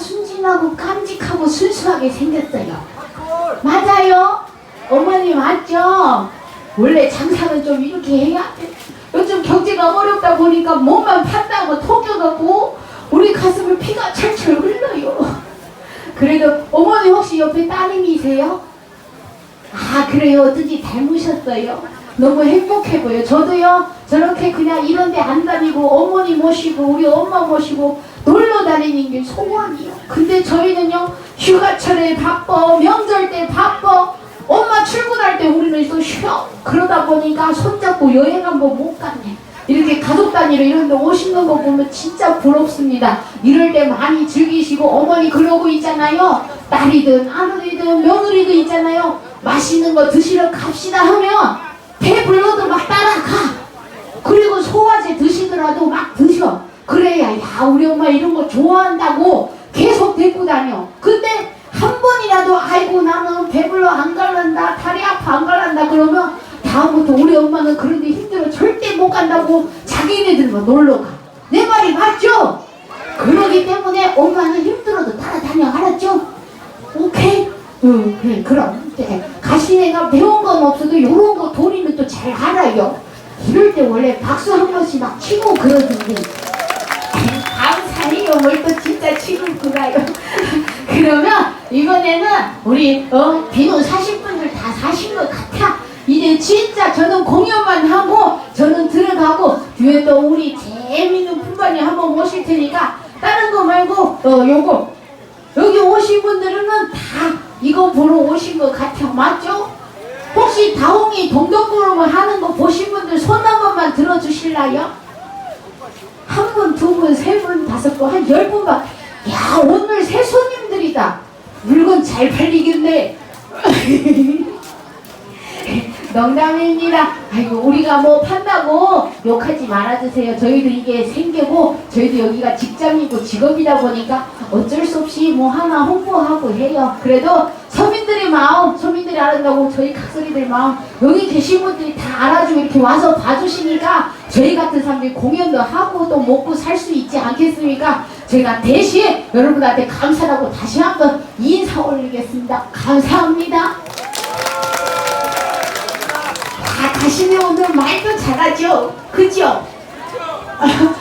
순진하고 깜찍하고 순수하게 생겼어요. 맞아요? 어머니 맞죠? 원래 장사는 좀 이렇게 해야 돼. 요즘 경제가 어렵다 보니까 몸만 판다고 토겨갖고 우리 가슴을 피가 철철 흘러요. 그래도 어머니 혹시 옆에 따님이세요? 아 그래요 어쩐지 닮으셨어요 너무 행복해 보여 저도요 저렇게 그냥 이런 데 안 다니고 어머니 모시고 우리 엄마 모시고 놀러 다니는 게 소원이요. 근데 저희는요 휴가철에 바빠 명절 때 바빠. 엄마 출근할 때 우리는 또 쉬어. 그러다 보니까 손잡고 여행 한번 못 갔네. 이렇게 가족 단위로 이런 데 오시는 거 보면 진짜 부럽습니다. 이럴 때 많이 즐기시고 어머니 그러고 있잖아요. 딸이든 아들이든 며느리도 있잖아요. 맛있는 거 드시러 갑시다 하면 배불러도 막 따라가. 그리고 소화제 드시더라도 막 드셔 그래야 야 우리 엄마 이런 거 좋아한다고 계속 데리고 다녀 근데 한 번이라도 아이고 나는 배불러 안 갈란다 다리 아파 안 갈란다 그러면 다음부터 우리 엄마는 그런데 힘들어 절대 못 간다고 자기네들만 놀러 가 내 말이 맞죠? 그러기 때문에 엄마는 힘들어도 따라다녀 알았죠? 오케이? 응, 그래, 그럼. 네. 가시네가 배운 건 없어도 요런 거 도리는 또 잘 알아요. 이럴 때 원래 박수 한 번씩 막 치고 그러던데. 뭘또 진짜 치고 그가요. 그러면 이번에는 우리 어, 비누 사신 분들 다 사신 것 같아. 이제 진짜 저는 공연만 하고 저는 들어가고 뒤에 또 우리 재미있는 분반이 한번 모실 테니까 다른 거 말고 어 요거 여기 오신 분들은 다 이거 보러 오신 것 같아 맞죠? 혹시 다홍이 동동구름을 하는 거 보신 분들 손 한 번만 들어주실라요? 한 분, 두 분, 세 분, 다섯 분, 한 열 분만 야 오늘 새 손님들이다 물건 잘 팔리겠네 농담입니다. 아이고 우리가 뭐 판다고 욕하지 말아주세요. 저희도 이게 생계고 저희도 여기가 직장이고 직업이다 보니까 어쩔 수 없이 뭐 하나 홍보하고 해요. 그래도 서민들의 마음, 서민들이 알아다고 저희 각설이들 마음 여기 계신 분들이 다 알아주고 이렇게 와서 봐주시니까 저희 같은 사람들이 공연도 하고 또 먹고 살 수 있지 않겠습니까? 제가 대신 여러분한테 감사하고 다시 한번 인사 올리겠습니다. 감사합니다. 다 가시네 오늘 말도 잘하죠 그죠?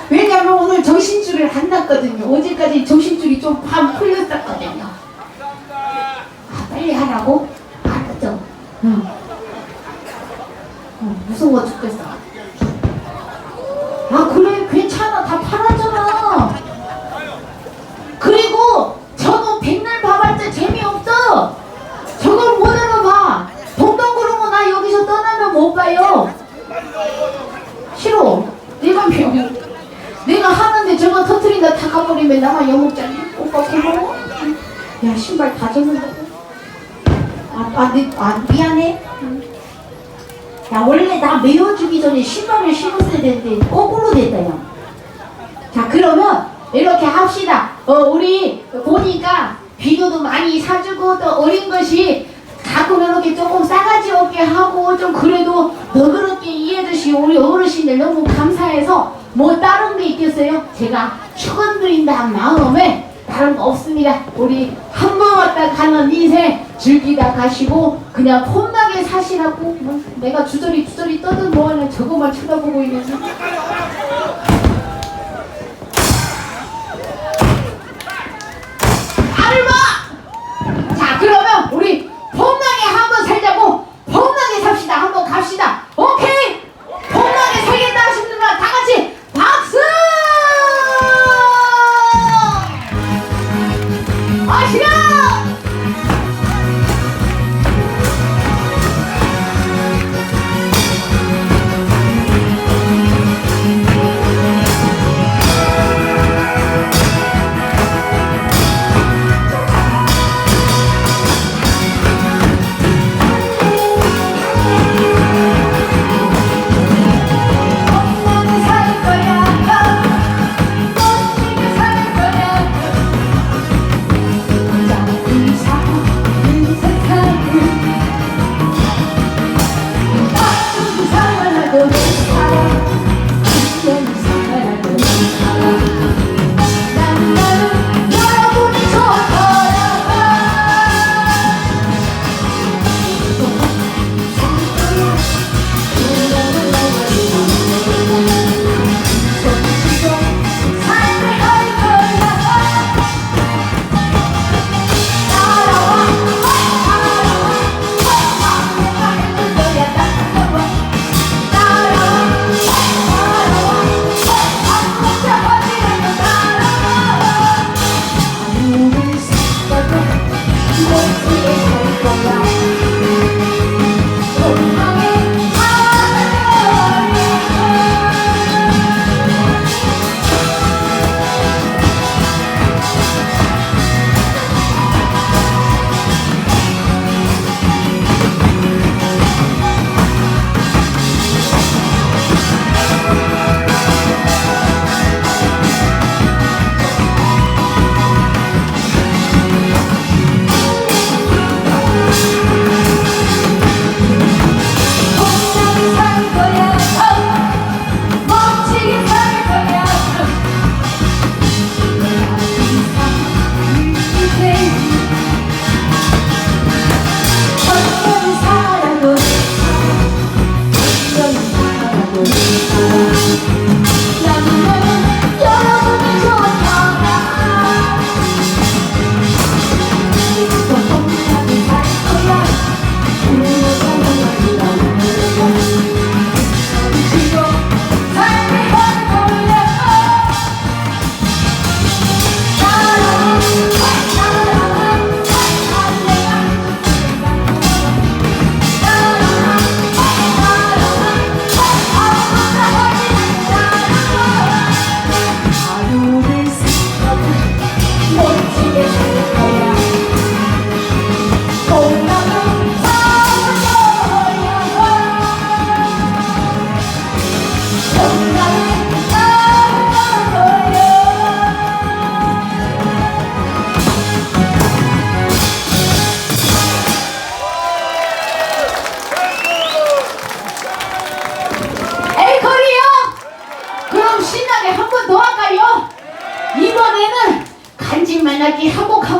왜냐면 오늘 정신줄을 안 났거든요 어제까지 정신줄이 좀 반 풀렸었거든요 아, 빨리 하라고? 알았죠? 응. 어, 무서워 죽겠어. 아 그래 괜찮아. 다 팔았잖아. 그리고 저거 백날 봐봤자 재미없어. 저걸 못 알아봐. 동동 구르고 나 여기서 떠나면 못 봐요. 싫어. 내가 명 내가 하는데 저거 터트린다 다 가버리면 나만 영업자니 오빠 고마워? 야 신발 다 젖는다 아, 아, 내, 아 미안해 응. 야 원래 나 메워주기 전에 신발을 신었어야 되는데 거꾸로 됐다 야. 자 그러면 이렇게 합시다 어 우리 보니까 비누도 많이 사주고 또 어린 것이 가끔 이렇게 조금 싸가지 없게 하고 좀 그래도 너그럽게 이해해주시 우리 어르신들 너무 감사해서 뭐 다른 게 있겠어요? 제가 축원드린다는 마음에 다른 거 없습니다. 우리 한 번 왔다 가는 인생 즐기다 가시고 그냥 폼나게 사시라고 뭐 내가 주저리 주저리 떠든 뭐하는 저거만 쳐다보고 있는지 봐! 자 그러면 우리 이야기하고 가고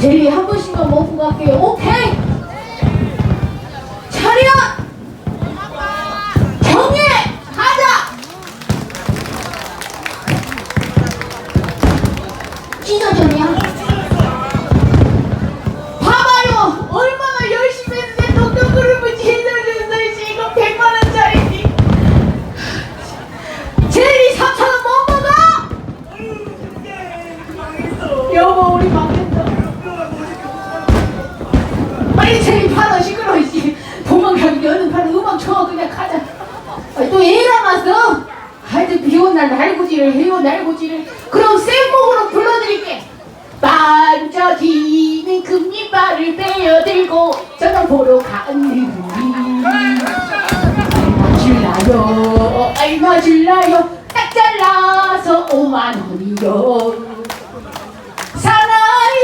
제리 한 번씩만 먹고 갈게요. 오케이. 차렷. 매일 와서 하여튼 비온 날 날고지를 해요 날고지를. 그럼 쌤목으로 불러드릴게. 반짝이는 금리발을 빼어들고 저는 보러 가는 얼마줄라요 얼마줄라요? 딱 잘라서 5만원이요. 사랑이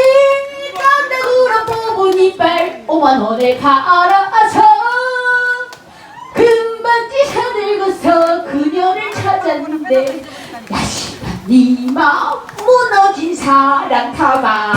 깜짝으로 뽑은 이빨 5만원에 팔아서 찌셔 늙어서 그녀를 찾았는데 야시방 니마 네 무너진 사랑 타방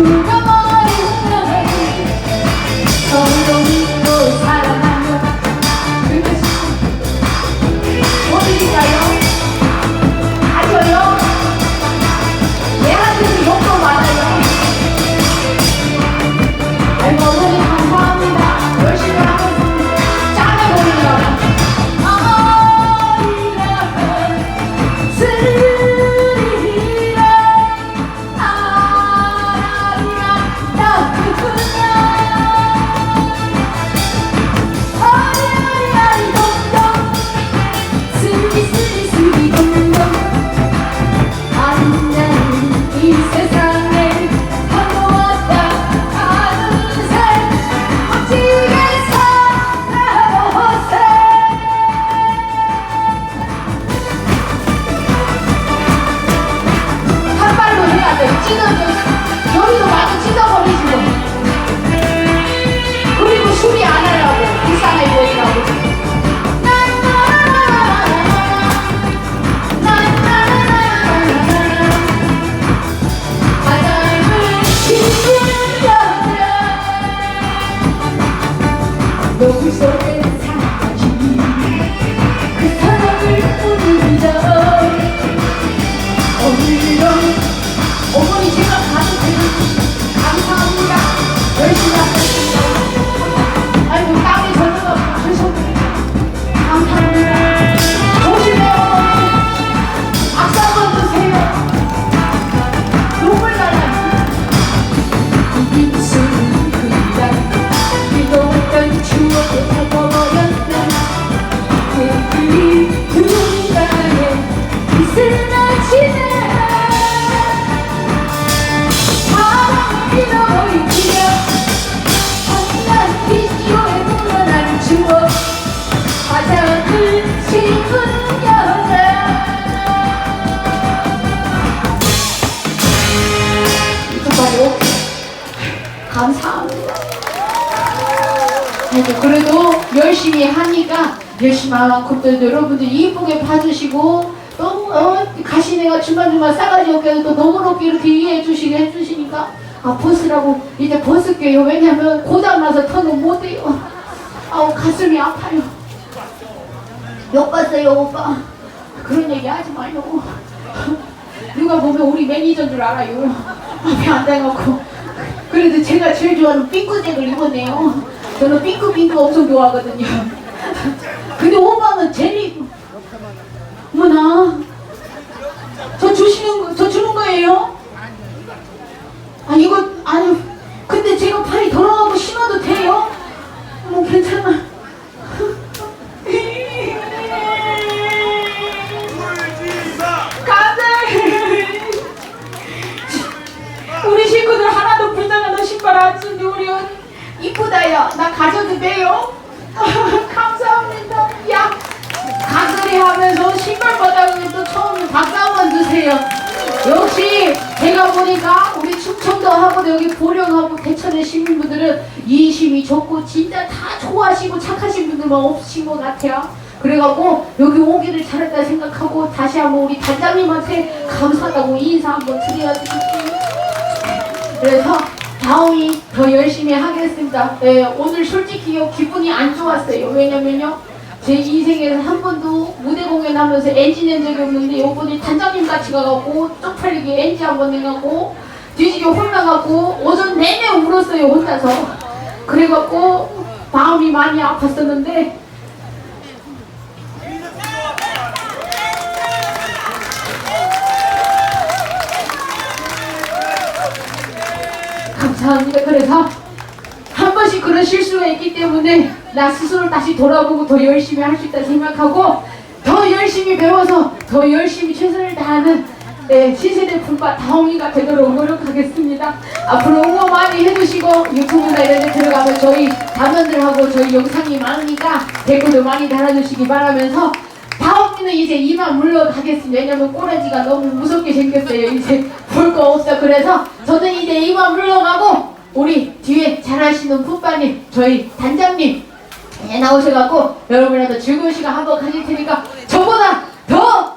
you 그때도 여러분들 이쁘게 봐주시고 너무 어, 가시 내가 중간중간 싸가지 없게 해도 너무 높게 이렇게 이해해 주시게 해주시니까 아 버스라고 이제 버스게요. 왜냐면 고장나서 터는 못해요. 아우 가슴이 아파요. 욕 봤어요 오빠? 그런 얘기 하지 말라고 누가 보면 우리 매니저인 줄 알아요. 앞에 앉아놓고. 그래도 제가 제일 좋아하는 삐꾸색을 입었네요. 저는 삐꾸삐꾸 엄청 좋아하거든요. 근데 오빠는 제리 어머나 저 주시는 거, 저 주는 거예요? 아 이거 아니 근데 제가 팔이 돌아가고 신어도 돼요? 뭐 괜찮아 우리 식구들 하나도 불쌍하다 신발 안 쓴데 우리 이쁘다요 나 가져도 돼요? 감사합니다 야 가글이 하면서 신발 바닥에 또 처음에 박수 한번 주세요 역시 제가 보니까 우리 충청도 하고 여기 보령하고 대천의 시민분들은 이심이 좋고 진짜 다 좋아하시고 착하신 분들만 없으신 것 같아요 그래갖고 여기 오기를 잘했다 생각하고 다시 한번 우리 단장님한테 감사하다고 인사 한번 드려야겠어요 그래서 다음이 더 열심히 하겠습니다. 네, 오늘 솔직히 기분이 안 좋았어요. 왜냐면요. 제 인생에는 한 번도 무대 공연하면서 엔진 낸 적이 없는데 요번에 단장님 같이 가갖고 쪽팔리게 엔진 한번 내갖고 뒤지게 혼나갖고 오전 내내 울었어요 혼자서 그래갖고 마음이 많이 아팠었는데 감사합니다. 그래서 한 번씩 그런 실수가 있기 때문에 나 스스로 다시 돌아보고 더 열심히 할 수 있다 생각하고 더 열심히 배워서 더 열심히 최선을 다하는 네, 신세대 품바 다홍이가 되도록 노력하겠습니다. 앞으로 응원 많이 해주시고 유튜브나 이런 데 들어가면 저희 단원들하고 저희 영상이 많으니까 댓글도 많이 달아주시기 바라면서 다홍이는 이제 이만 물러가겠습니다. 왜냐면 꼬라지가 너무 무섭게 생겼어요. 이제 볼 거 없어. 그래서 저는 이제 이만 물러가고 우리 뒤에 잘하시는 풋바님 저희 단장님 예, 나오셔갖고 여러분이라도 즐거운 시간 한번 가질 테니까 저보다 더